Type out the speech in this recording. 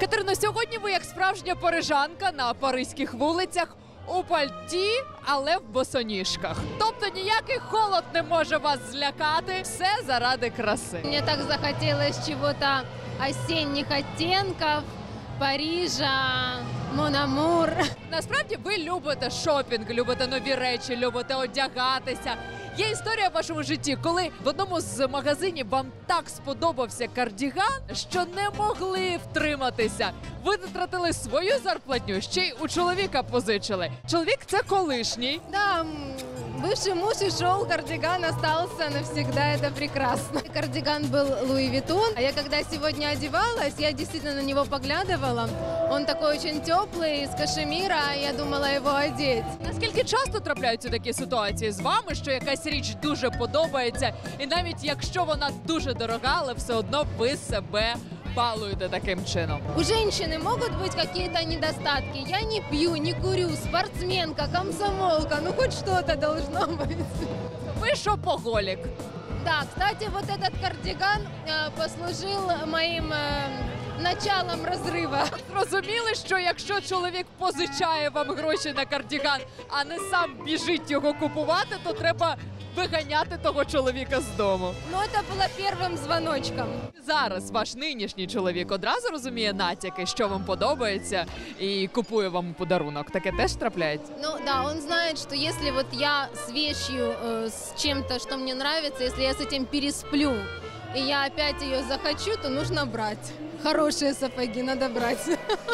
Катерино, сьогодні ви як справжня парижанка на паризьких вулицях у пальті, але в босоніжках. Тобто ніякий холод не може вас злякати. Все заради краси. Мені так захотілося чогось осінніх оттінків. Парижа, Монамур. Насправді ви любите шопінг, любите нові речі, любите одягатися. Є історія в вашому житті, коли в одному з магазинів вам так сподобався кардіган, що не могли втриматися Ви витратили свою зарплатню, ще й у чоловіка позичили. Чоловік це колишній. Да, м, бывший муж ушел, кардиган остался навсегда, это прекрасно. Кардиган был Луи Виттон, а я когда сегодня одевалась, я действительно на него поглядывала. Он такой очень теплый, из кашемира, я думала его одеть. Наскільки часто трапляються такі ситуації з вами, що якась річ дуже подобається, і навіть якщо вона дуже дорога, але все одно ви себе балуєте таким чином. У женщины могут быть какие-то недостатки. Я не пью, не курю, спортсменка, комсомолка, ну хоть что-то должно быть. Ви шопоголік. Да, кстати, вот этот кардиган э, послужил моим э, началом разрыва. Зрозуміли, що якщо чоловік позичає вам гроші на кардіган, а не сам біжить його купувати, то треба виганяти того чоловіка з дому. Но это было первым звоночком. Зараз ваш нинішній чоловік одразу розуміє натяки, що вам подобається, і купує вам подарунок. Таке теж трапляється. Ну да, он знает, что если вот я с вещью, э, с чем-то, что мне нравится, если я с этим пересплю, и я опять ее захочу, то нужно брать. Хорошие сапоги надо брать.